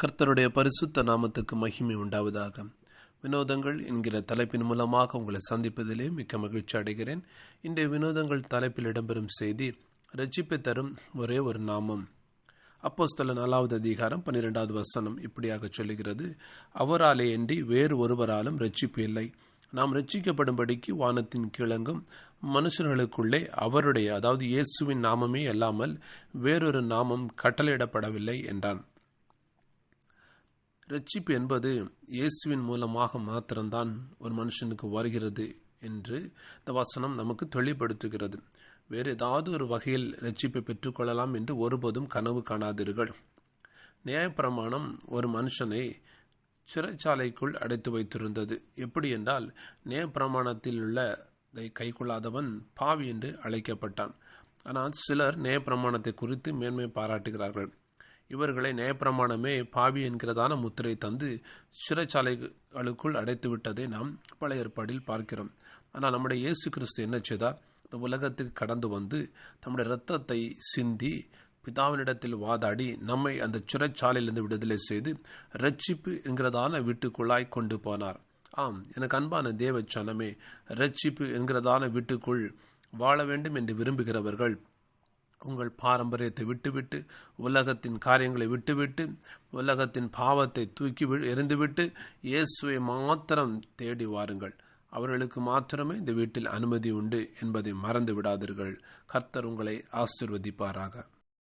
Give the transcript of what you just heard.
கர்த்தருடைய பரிசுத்த நாமத்துக்கு மகிமை உண்டாவதாக. வினோதங்கள் என்கிற தலைப்பின் மூலமாக உங்களை சந்திப்பதிலே மிக்க மகிழ்ச்சி அடைகிறேன். இன்றைய வினோதங்கள் தலைப்பில் இடம்பெறும் செய்தி ரட்சிப்பை தரும் ஒரே ஒரு நாமம். அப்போஸ்தல நாலாவது அதிகாரம் பன்னிரெண்டாவது வசனம் இப்படியாக சொல்லுகிறது அவராலே அன்றி வேறு ஒருவராலும் ரட்சிப்பு இல்லை. நாம் ரட்சிக்கப்படும்படிக்கு வானத்தின் கிழங்கும் மனுஷர்களுக்குள்ளே அவருடைய அதாவது இயேசுவின் நாமமே அல்லாமல் வேறொரு நாமம் கட்டளையிடப்படவில்லை என்றான். ரட்சிப்பு என்பது இயேசுவின் மூலமாக மாத்திரம்தான் ஒரு மனுஷனுக்கு வருகிறது என்று இந்த வசனம் நமக்கு தெளிப்படுத்துகிறது வேறு ஏதாவது ஒரு வகையில் ரட்சிப்பை பெற்றுக்கொள்ளலாம் என்று ஒருபோதும் கனவு காணாதீர்கள். நியாயப்பிரமாணம் ஒரு மனுஷனை சிறைச்சாலைக்குள் அடைத்து வைத்திருந்தது. எப்படி என்றால் நேயப்பிரமாணத்தில் உள்ள கைக்கொள்ளாதவன் பாவி என்று அழைக்கப்பட்டான். ஆனால் சிலர் நேயப்பிரமாணத்தை குறித்து மேன்மை பாராட்டுகிறார்கள். இவர்களை நேயப்பிரமாணமே பாவி என்கிறதான முத்திரை தந்து சிறைச்சாலைகளுக்குள் அடைத்து விட்டதை நாம் பழைய ஏற்பாடில் பார்க்கிறோம். ஆனால் நம்முடைய இயேசு கிறிஸ்து என்ன செய்தார்? இந்த உலகத்துக்கு கடந்து வந்து தம்முடைய இரத்தத்தை சிந்தி பிதாவினிடத்தில் வாதாடி நம்மை அந்த சிறைச்சாலையிலிருந்து விடுதலை செய்து ரட்சிப்பு என்கிறதான வீட்டுக்குள்ளாய் கொண்டு போனார். ஆம் எனக்கு அன்பான தேவச்சனமே ரட்சிப்பு என்கிறதான வீட்டுக்குள் வாழ வேண்டும் என்று விரும்புகிறவர்கள் உங்கள் பாரம்பரியத்தை விட்டுவிட்டு உலகத்தின் காரியங்களை விட்டுவிட்டு உலகத்தின் பாவத்தை தூக்கி எறிந்துவிட்டு இயேசுவை மாத்திரம் தேடி வாருங்கள். அவர்களுக்கு மாத்திரமே இந்த வீட்டில் அனுமதி உண்டு என்பதை மறந்து விடாதீர்கள். கர்த்தர் உங்களை ஆசிர்வதிப்பாராக.